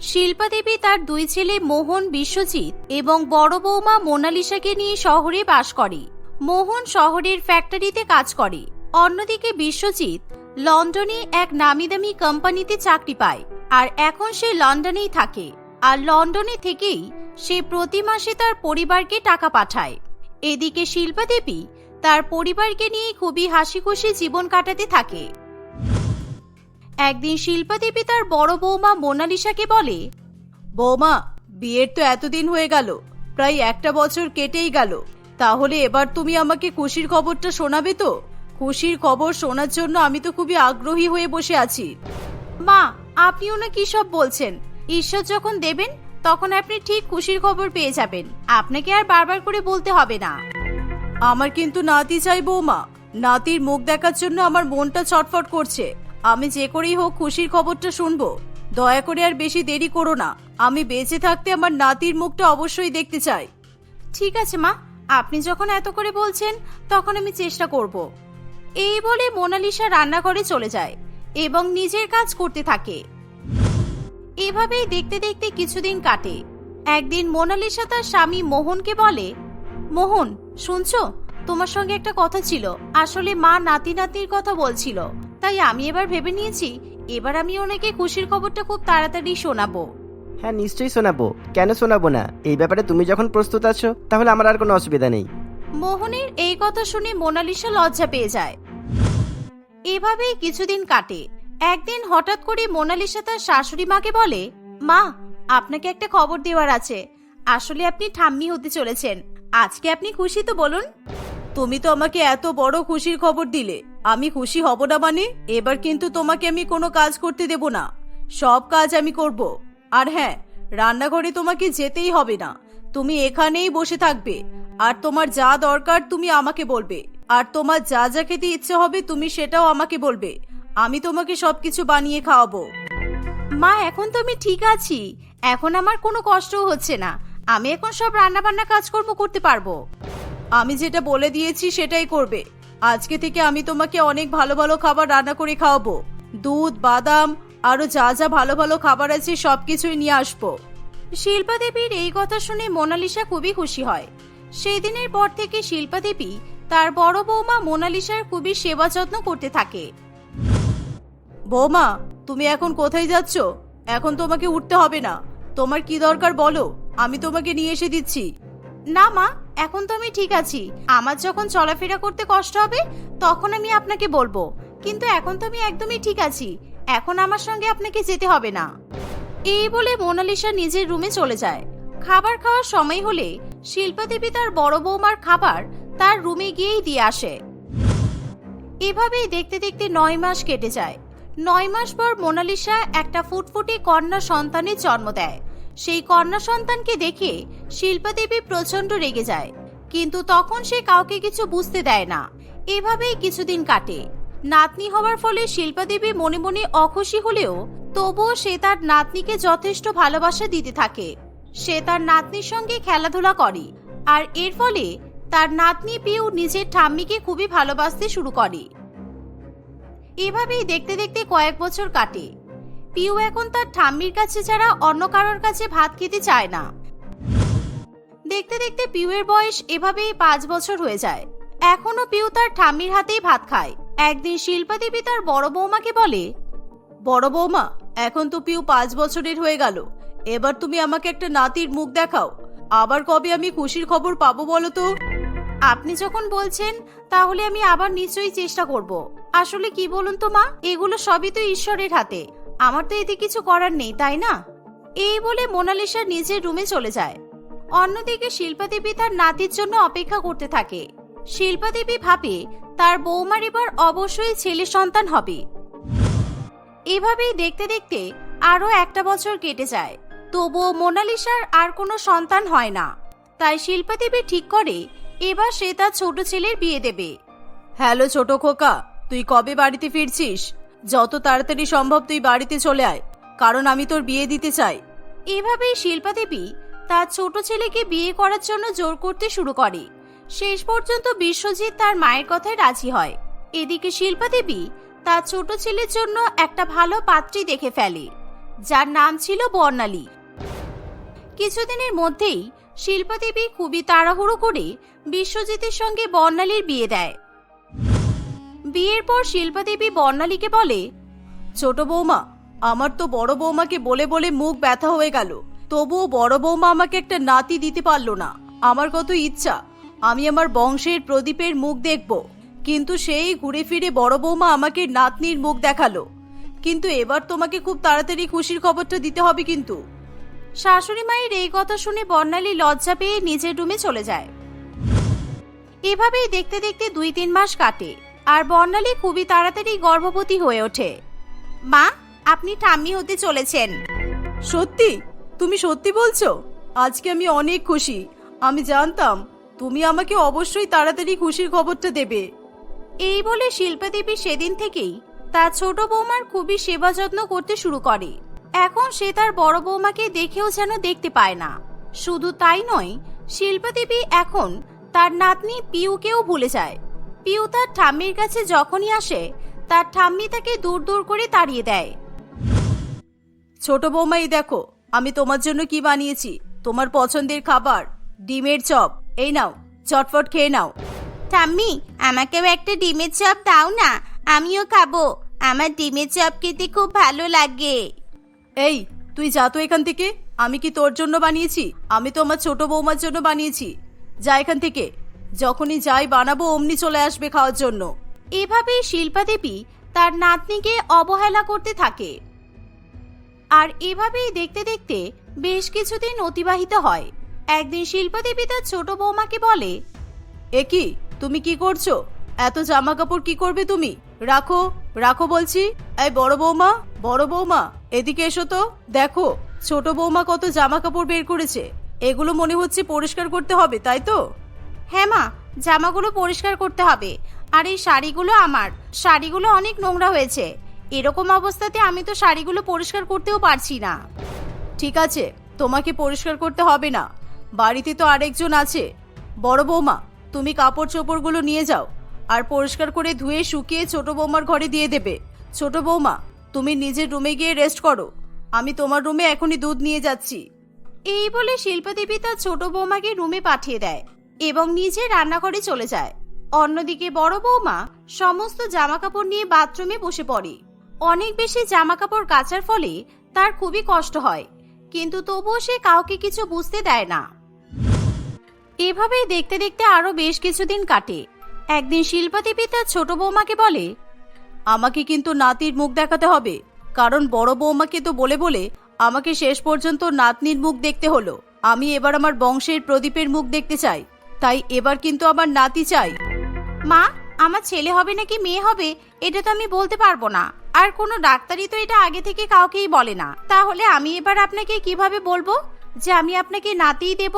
শিল্পা দেবী তার দুই ছেলে মোহন, বিশ্বজিৎ এবং বড় বৌমা মোনালিসাকে নিয়ে শহরে বাস করে। মোহন শহরের ফ্যাক্টরিতে কাজ করে। অন্যদিকে বিশ্বজিৎ লন্ডনে এক নামিদামি কোম্পানিতে চাকরি পায় আর এখন সে লন্ডনেই থাকে। আর লন্ডনে থেকেই সে প্রতি মাসে তার পরিবারকে টাকা পাঠায়। এদিকে শিল্পা দেবী তার পরিবারকে নিয়ে খুবই হাসি খুশি জীবন কাটাতে থাকে। একদিন শিল্পা দেবী তার বড় বৌমা মোনালিসাকে বলে বৌমা বিয়ের তো এতদিন হয়ে গেল প্রায় একটা বছর কেটেই গেল। তাহলে এবার তুমি আমাকে খুশির খবরটা শোনাবে তো? খুশির খবর শোনার জন্য আমি তো খুবই আগ্রহী হয়ে বসে আছি। মা আপনিও না কি সব বলছেন? ঈশ্বর যখন দেবেন তখন আপনি ঠিক খুশির খবর পেয়ে যাবেন। আপনাকে আর বারবার করে বলতে হবে না। আমার কিন্তু নাতি চাই বৌমা। নাতির মুখ দেখার জন্য আমার মনটা ছটফট করছে। আমি যে করেই হোক খুশির খবরটা শুনব। দয়া করে আর বেশি দেরি করো না। আমি বেঁচে থাকতে আমার নাতির মুখটা অবশ্যই দেখতে চাই। ঠিক আছে, মা। আপনি যখন এত করে বলছেন, তখন আমি চেষ্টা করব। এই বলে মোনালিসা রান্নাঘরে চলে যায় এবং নিজের কাজ করতে থাকে। এভাবেই দেখতে দেখতে কিছুদিন কাটে। একদিন মোনালিসা তার স্বামী মোহনকে বলে, মোহন, শুনছো? তোমার সঙ্গে একটা কথা ছিল। আসলে মা নাতি নাতির কথা বলছিল। তাই আমি এবার ভেবে নিয়েছি এবার আমি ওনাকে খুশির খবরটা খুব তাড়াতাড়ি শোনাবো। হ্যাঁ নিশ্চয়ই শোনাবো। কেন শোনাবো না? এই ব্যাপারে তুমি যখন প্রস্তুত আছো তাহলে আমার আর কোনো অসুবিধা নেই। মোহনের এই কথা শুনে মোনালিসা লজ্জা পেয়ে যায়। এভাবেই কিছুদিন কাটে। একদিন হঠাৎ করে মোনালিসা তার শাশুড়ি মাকে বলে মা আপনাকে একটা খবর দেওয়ার আছে। আসলে আপনি ঠাম্মি হতে চলেছেন। আজকে আপনি খুশি তো বলুন? তুমি তো আমাকে এত বড় খুশির খবর দিলে। আমি খুশি হব না মানে? এবার কিন্তু তোমাকে আমি কোনো কাজ করতে দেব না। সব কাজ আমি করব। আর হ্যাঁ রান্নাঘরে তোমাকে যেতেই হবে না। তুমি এখানেই বসে থাকবে। আর তোমার যা দরকার তুমি আমাকে বলবে। আর তোমার যা যা খেতে ইচ্ছে হবে তুমি সেটাও আমাকে বলবে। আমি তোমাকে সবকিছু বানিয়ে খাওয়াবো। মা, এখন তো আমি ঠিক আছি। এখন আমার কোনো কষ্টও হচ্ছে না। আমি এখন সব রান্না বান্না কাজকর্ম করতে পারব। আমি যেটা বলে দিয়েছি সেটাই করবে। আজকে থেকে আমি তোমাকে অনেক ভালো ভালো খাবার রান্না করে খাওয়াবো। দুধ, বাদাম, আরও যা যা ভালো ভালো খাবার আছে সবকিছুই নিয়ে আসব। শিল্পা দেবীর এই কথা শুনে মোনালিসা খুবই খুশি হয়। সেই দিনের পর থেকে শিল্পা দেবী তার বড় বৌমা মোনালিসার খুবই সেবা যত্ন করতে থাকে। বৌমা, তুমি এখন কোথায় যাচ্ছ? এখন তোমাকে উঠতে হবে না। তোমার কি দরকার বলো? আমি তোমাকে নিয়ে এসে দিচ্ছি। না মা এখন তো আমি ঠিক আছি। আমার যখন চলাফেরা করতে কষ্ট হবে, তখন আমি আপনাকে বলব। কিন্তু এখন তো আমি একদমই ঠিক আছি। এখন আমার সঙ্গে আপনাকে যেতে হবে না। এই বলে মোনালিসা নিজের রুমে চলে যায়। খাবার খাওয়ার সময় হলে শিল্পা দেবী তার বড় বৌমার খাবার তার রুমে গিয়েই দিয়ে আসে। এভাবেই দেখতে দেখতে নয় মাস কেটে যায়। নয় মাস পর মোনালিসা একটা ফুটফুটে কন্যা সন্তানের জন্ম দেয়। সেই কন্যা সন্তানকে দেখে শিল্পা দেবী প্রচণ্ড রেগে যায়। কিন্তু তখন সে কাউকে কিছু বুঝতে দেয় না। এভাবেই কিছুদিন কাটে। নাতনি হওয়ার ফলে শিল্পা দেবী মনে মনে অখুশি হলেও তবুও সে তার নাতনিকে যথেষ্ট ভালোবাসা দিতে থাকে। সে তার নাতনির সঙ্গে খেলাধুলা করে আর এর ফলে তার নাতনি পিউ নিজের ঠাম্মিকে খুবই ভালোবাসতে শুরু করে। এভাবেই দেখতে দেখতে কয়েক বছর কাটে। পিউ এখন তার ঠাম্মির কাছে ছাড়া অন্য কারোর কাছে ভাত খেতে চায় না। দেখতে দেখতে পিউয়ের বয়স এভাবেই পাঁচ বছর হয়ে যায়। এখনও পিউ তার ঠাম্মির হাতেই ভাত খায়। একদিন শিল্পা দেবী তার বড় বৌমাকে বলে, বড় বৌমা, এখন তো পিউ পাঁচ বছরের হয়ে গেল। এবার তুমি আমাকে একটা নাতির মুখ দেখাও। আবার কবে আমি খুশির খবর পাবো বলো তো? আপনি যখন বলছেন, তাহলে আমি আবার নিশ্চয়ই চেষ্টা করব। আসলে কি বলুন তো মা? এগুলো সবই তো ঈশ্বরের হাতে। আমার তো এতে কিছু করার নেই, তাই না? এই বলে মোনালিসা নিজের রুমে চলে যায়। অন্যদিকে শিল্পা দেবী তার নাতির জন্য অপেক্ষা করতে থাকে। শিল্পা দেবী ভাবে তার বৌমার এবার অবশ্যই ছেলে সন্তান হবে। এভাবেই দেখতে দেখতে আরও একটা বছর কেটে যায়। তবুও মোনালিসার আর কোনো সন্তান হয় না। তাই শিল্পা দেবী ঠিক করে এবার সে তার ছোট ছেলের বিয়ে দেবে। হ্যালো ছোট খোকা, তুই কবে বাড়িতে ফিরছিস? যত তাড়াতাড়ি সম্ভব তুই বাড়িতে চলে আয়, কারণ আমি তোর বিয়ে দিতে চাই। এভাবেই শিল্পা দেবী তার ছোট ছেলেকে বিয়ে করার জন্য জোর করতে শুরু করে। শেষ পর্যন্ত বিশ্বজিৎ তার মায়ের কথায় রাজি হয়। এদিকে শিল্পা দেবী তার ছোট ছেলের জন্য একটা ভালো পাত্রী দেখে ফেলে, যার নাম ছিল বর্ণালী। কিছুদিনের মধ্যেই শিল্পা দেবী খুবই তাড়াহুড়ো করে বিশ্বজিতের সঙ্গে বর্ণালীর বিয়ে দেয়। বিয়ের পর শিল্পা দেবী বর্ণালীকে বলে, ছোট বৌমা, আমার তো বড় বৌমাকে বলে বলে মুখ ব্যথা হয়ে গেল। তবুও বড় বৌমা আমাকে একটা নাতি দিতে পারল না। আমার কত ইচ্ছা, আমি আমার বংশের প্রদীপের মুখ দেখব। কিন্তু সেই ঘুরে ফিরে বড় বৌমা আমাকে নাতনির মুখ দেখাল। কিন্তু এবার তোমাকে খুব তাড়াতাড়ি খুশির খবরটা দিতে হবে কিন্তু। শাশুড়ি মায়ের এই কথা শুনে বর্ণালী লজ্জা পেয়ে নিজের রুমে চলে যায়। এভাবেই দেখতে দেখতে দুই তিন মাস কাটে। আর বর্ণালী খুবই তাড়াতাড়ি গর্ভবতী হয়ে ওঠে। মা আপনি ঠাম্মি হতে চলেছেন। সত্যি? তুমি সত্যি বলছো? আজকে আমি অনেক খুশি। আমি জানতাম তুমি আমাকে অবশ্যই তাড়াতাড়ি খুশির খবরটা দেবে। এই বলে শিল্পা দেবী সেদিন থেকেই তার ছোট বৌমার খুবই সেবা যত্ন করতে শুরু করে। এখন সে তার বড় বৌমাকে দেখেও যেন দেখতে পায় না। শুধু তাই নয় শিল্পা দেবী এখন তার নাতনি পিউকেও ভুলে যায়। পিউ তার ঠাম্মির কাছে যখনই আসে তার ঠাম্মি তাকে দূর দূর করে তাড়িয়ে দেয়। ছোট বৌমা এই দেখো আমি তোমার জন্য কি বানিয়েছি? তোমার পছন্দের খাবার ডিমের চপ। এই নাও চটফট খেয়ে নাও। ঠাম্মি আমাকেও একটা ডিমের চপ দাও না আমিও খাব। আমার ডিমের চপ খেতে খুব ভালো লাগে। এই তুই যা তো এখান থেকে। আমি কি তোর জন্য বানিয়েছি? আমি তো আমার ছোট বৌমার জন্য বানিয়েছি। যা এখান থেকে। যখনই যাই বানাবো অমনি চলে আসবে খাওয়ার জন্য। এভাবেই শিল্পা দেবী তার নাতনিকে অবহেলা করতে থাকে। আর এভাবেই দেখতে দেখতে বেশ কিছুদিন অতিবাহিত হয়। একদিন শিল্পা দেবী তার ছোট বৌমাকে বলে এ কি? তুমি কি করছ? এত জামা কাপড় কি করবে তুমি? রাখো রাখো বলছি। এই বড় বৌমা বড় বৌমা এদিকে এসো তো। দেখো ছোট বৌমা কত জামা কাপড় বের করেছে। এগুলো মনে হচ্ছে পরিষ্কার করতে হবে তাই তো? হ্যাঁ মা, জামাগুলো পরিষ্কার করতে হবে। আর এই শাড়িগুলো আমার। শাড়িগুলো অনেক নোংরা হয়েছে। এরকম অবস্থাতে আমি তো শাড়িগুলো পরিষ্কার করতেও পারছি না। ঠিক আছে, তোমাকে পরিষ্কার করতে হবে না। বাড়িতে তো আরেকজন আছে। বড় বৌমা, তুমি কাপড় চোপড়গুলো নিয়ে যাও। আর পরিষ্কার করে ধুয়ে শুকিয়ে ছোট বৌমার ঘরে দিয়ে দেবে। ছোট বৌমা, তুমি নিজের রুমে গিয়ে রেস্ট করো। আমি তোমার রুমে এখনই দুধ নিয়ে যাচ্ছি। এই বলে শিল্পা দেবী তার ছোট বৌমাকে রুমে পাঠিয়ে দেয়। এবং নিজে রান্নাঘরে চলে যায়। অন্যদিকে বড় বৌমা সমস্ত জামাকাপড় নিয়ে বাথরুমে বসে পড়ে। অনেক বেশি জামাকাপড় কাচার ফলে তার খুবই কষ্ট হয়, কিন্তু তবুও সে কাউকে কিছু বুঝতে দেয় না। এভাবেই দেখতে দেখতে আরও বেশ কিছুদিন কাটে। একদিন শিল্পা দেবী তার ছোট বৌমাকে বলে, আমাকে কিন্তু নাতির মুখ দেখাতে হবে, কারণ বড় বৌমাকে তো বলে বলে আমাকে শেষ পর্যন্ত নাতনির মুখ দেখতে হলো। আমি এবার আমার বংশের প্রদীপের মুখ দেখতে চাই। তাই এবার কিন্তু আমার নাতি চাই। মা আমার ছেলে হবে নাকি মেয়ে হবে এটা তো আমি বলতে পারব না। আর কোনো ডাক্তারই তো এটা আগে থেকে কাউকেই বলে না। তাহলে আমি এবার আপনাকে কীভাবে বলব যে আমি আপনাকে নাতিই দেব?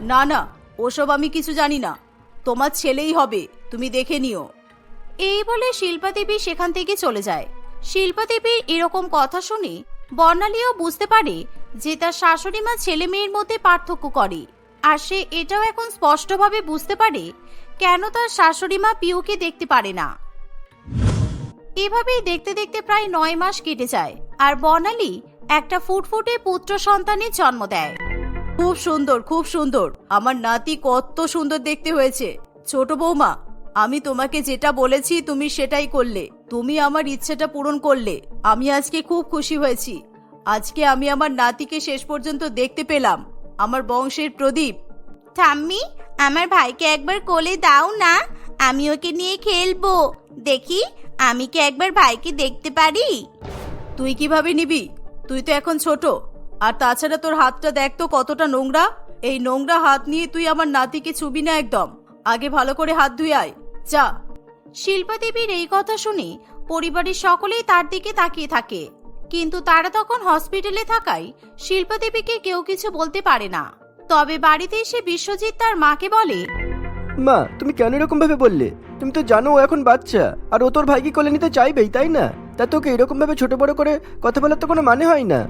না না ওসব আমি কিছু জানি না। তোমার ছেলেই হবে তুমি দেখে নিও। এই বলে শিল্পা দেবী সেখান থেকে চলে যায়। শিল্পা দেবীর এরকম কথা শুনে বর্ণালীও বুঝতে পারে যে তার শাশুড়ি মা ছেলে মেয়ের মধ্যে পার্থক্য করে। আর সে এটাও এখন স্পষ্টভাবে বুঝতে পারে কেন তার শাশুড়ি মা পিউকে দেখতে পারে না। এভাবেই দেখতে দেখতে প্রায় নয় মাস কেটে যায় আর বর্ণালী একটা ফুটফুটে পুত্র সন্তানের জন্ম দেয়। খুব সুন্দর খুব সুন্দর। আমার নাতি কত সুন্দর দেখতে হয়েছে। ছোট বৌমা, আমি তোমাকে যেটা বলেছি তুমি সেটাই করলে। তুমি আমার ইচ্ছেটা পূরণ করলে। আমি আজকে খুব খুশি হয়েছি। আজকে আমি আমার নাতিকে শেষ পর্যন্ত দেখতে পেলাম। আমার বংশের প্রদীপ। ঠাম্মি, আমার ভাইকে একবার কোলে দাও না, আমি ওকে নিয়ে খেলব। দেখি, আমি কি একবার ভাইকে দেখতে পারি? তুই কীভাবে নিবি? তুই তো এখন ছোট। আর তাছাড়া তোর হাতটা দেখ তো কতটা নোংরা। এই নোংরা হাত নিয়ে তুই আমার নাতিকে ছুবি না একদম। আগে ভালো করে হাত ধুয়ে আয়। যা। শিল্পা দেবীর এই কথা শুনে পরিবারের সকলেই তার দিকে তাকিয়ে থাকে। কিন্তু তারা তখন হসপিটালে থাকায় শিল্পা দেবীকে কেউ কিছু বলতে পারে না। তবে বাড়িতে এসে বিশ্বজিৎ তার মাকে বলে মা তুমি কেন এরকম ভাবে বললে? তুমি তো জানো ও এখন বাচ্চা। আর ও তোর ভাইকে কোলে নিতে চাইবেই তাই না? তা তোকে এরকম ভাবে ছোট বড় করে কথা বলার তো কোনো মানে হয় না।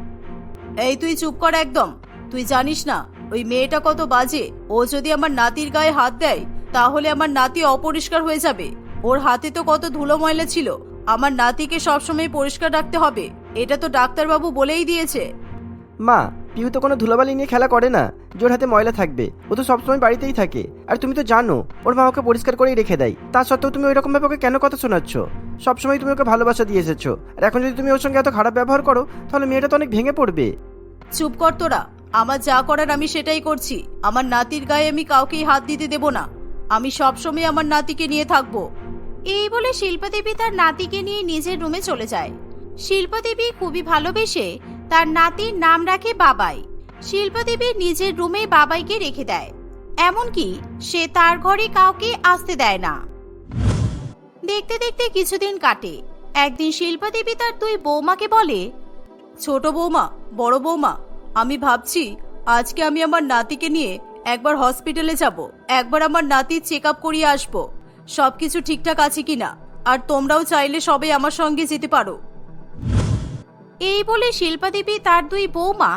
এই তুই চুপ কর একদম। তুই জানিস না ওই মেয়েটা কত বাজে। ও যদি আমার নাতির গায়ে হাত দেয় তাহলে আমার নাতি অপরিষ্কার হয়ে যাবে। ওর হাতে তো কত ধুলো ময়লা ছিল। আমার নাতিকে সবসময় পরিষ্কার রাখতে হবে। এটা তো ডাক্তারবাবু বলেই দিয়েছে। মা পিউ তো কোনো ধুলাবালি নিয়ে খেলা করে না। জোর হাতে ময়লা থাকবে। ও তো সবসময় বাড়িতেই থাকে। আর তুমি তো জানো ওর মা ওকে পরিষ্কার করেই রেখে দেয়। তা সত্ত্বেও তুমি ওই রকম ভাবে ওকে কেন কথা শোনাচ্ছ? সবসময় তুমি ওকে ভালোবাসা দিয়ে এসেছ আর এখন যদি তুমি ওর সঙ্গে এত খারাপ ব্যবহার করো তাহলে মেয়েটা তো অনেক ভেঙে পড়বে। চুপ কর তোরা। আমার যা করার আমি সেটাই করছি। আমার নাতির গায়ে আমি কাউকেই হাত দিতে দেব না। আমি সবসময় আমার নাতিকে নিয়ে থাকব। এই বলে শিল্পা দেবী তার নাতিকে নিয়ে নিজের রুমে চলে যায়। শিল্পা দেবী খুবই ভালোবেসে তার নাতির নাম রাখে বাবাই। শিল্পা দেবী নিজের রুমে বাবাইকে রেখে দেয়। এমনকি সে তার ঘরে কাউকে আসতে দেয় না। দেখতে দেখতে কিছুদিন কাটে। একদিন শিল্পা দেবী তার দুই বৌমাকে বলে, ছোট বৌমা, বড় বৌমা, আমি ভাবছি আজকে আমি আমার নাতিকে নিয়ে একবার হসপিটালে যাব। একবার আমার নাতির চেক আপ করিয়ে আসব। সবকিছু ঠিকঠাক আছে কিনা? আর তোমরাও চাইলে সবাই আমার সঙ্গে যেতে পারো। এই বলে শিল্পা দেবী তার দুই বৌমা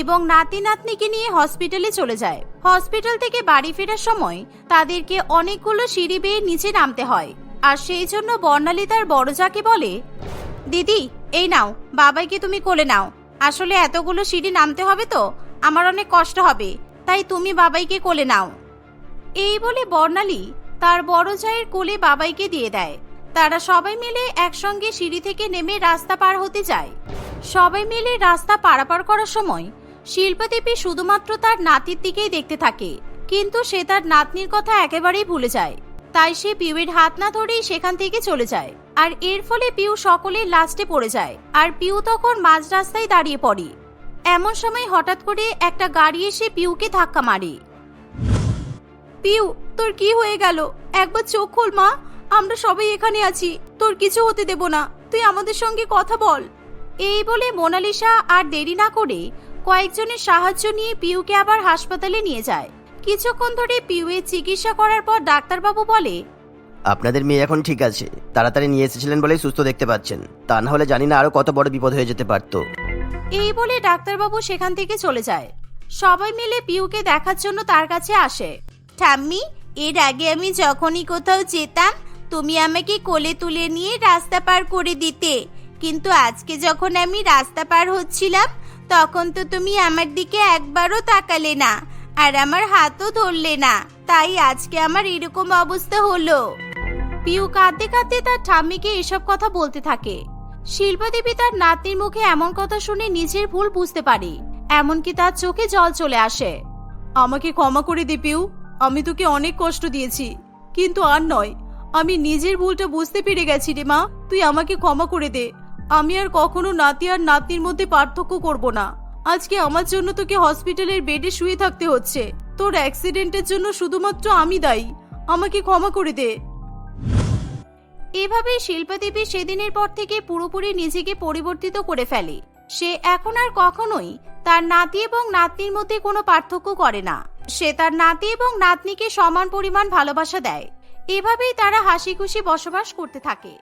এবং নাতি নাতনিকে নিয়ে হসপিটালে চলে যায়। হসপিটাল থেকে বাড়ি ফেরার সময় তাদেরকে অনেকগুলো সিঁড়ি বেয়ে নিচে নামতে হয়। আর সেই জন্য বর্ণালী তার বড় যাকে বলে, দিদি, এই নাও, বাবাইকে তুমি কোলে নাও। আসলে এতগুলো সিঁড়ি নামতে হবে তো, আমার অনেক কষ্ট হবে, তাই তুমি বাবাইকে কোলে নাও। এই বলে বর্ণালী তার বড় জায়ের কোলে বাবাইকে দিয়ে দেয়। তারা সবাই মিলে একসঙ্গে সিঁড়ি থেকে নেমে রাস্তা পার হতে যায়। সবাই মিলে রাস্তা পারাপার করার সময় শিল্পা দেবী শুধুমাত্র তার নাতির দিকেই দেখতে থাকে, কিন্তু সে তার নাতনির কথা একেবারেই ভুলে যায়। তাই সে পিউয়ের হাত না ধরেই সেখান থেকে চলে যায়। আর এর ফলে পিউ সকলের লাস্টে পড়ে যায়, আর পিউ তখন মাঝ রাস্তায় দাঁড়িয়ে পড়ে। এমন সময় হঠাৎ করে একটা গাড়ি এসে পিউকে ধাক্কা মারে। পিউ, তোর কি হয়ে গেল? একবার চোখ খোল মা, আমরা সবাই এখানে আছি, তোর কিছু হতে দেব না, তুই আমাদের সঙ্গে কথা বল। এই বলে মোনালিসা আর দেরি না করে কয়েকজনের সাহায্য নিয়ে পিউকে আবার হাসপাতালে নিয়ে যায়। কিছুক্ষণ ধরে পিউয়ের চিকিৎসা করার পর ডাক্তারবাবু বলে আপনাদের মেয়ে এখন ঠিক আছে। তাড়াতাড়ি নিয়ে এসেছিলেন বলেই সুস্থ দেখতে পাচ্ছেন। তা না হলে জানি না আরও কত বড় বিপদ হয়ে যেতে পারতো। এই বলে ডাক্তারবাবু সেখান থেকে চলে যায়। সবাই মিলে পিউকে দেখার জন্য তার কাছে আসে। ঠাম্মি এর আগে আমি যখনই কোথাও যেতাম তুমি আমাকে কোলে তুলে নিয়ে রাস্তা পার করে দিতে। কিন্তু আজকে যখন আমি রাস্তা পার হচ্ছিলাম, তখন তো তুমি আমার দিকে একবারও তাকালে না, আর আমার হাতও ধরলে না। তাই আজকে আমার এরকম অবস্থা হলো। পিউ কাঁদতে কাঁদতে তার ঠাম্মিকে এসব কথা বলতে থাকে। শিল্পা দেবী তার নাতনির মুখে এমন কথা শুনে নিজের ভুল বুঝতে পারে, এমনকি তার চোখে জল চলে আসে। আমাকে ক্ষমা করে দে পিউ, আমি তোকে অনেক কষ্ট দিয়েছি, কিন্তু আর নয়, আমি নিজের ভুলটা বুঝতে পেরে গেছি রে মা, তুই আমাকে ক্ষমা করে দে। আমি আর কখনো নাতি আর নাতনির মধ্যে পার্থক্য করব না। আজকে আমার জন্য তোকে হসপিটালের বেডে শুয়ে থাকতে হচ্ছে। তোর অ্যাক্সিডেন্টের জন্য শুধুমাত্র আমি দায়ী। আমাকে ক্ষমা করে দে। এভাবেই শিল্পা দেবী সেদিনের পর থেকে পুরোপুরি নিজেকে পরিবর্তিত করে ফেলে। সে এখন আর কখনোই তার নাতি এবং নাতনির মধ্যে কোনো পার্থক্য করে না। সে তার নাতি এবং নাতনিকে সমান পরিমাণ ভালোবাসা দেয়। এভাবেই তারা হাসি খুশি বসবাস করতে থাকে।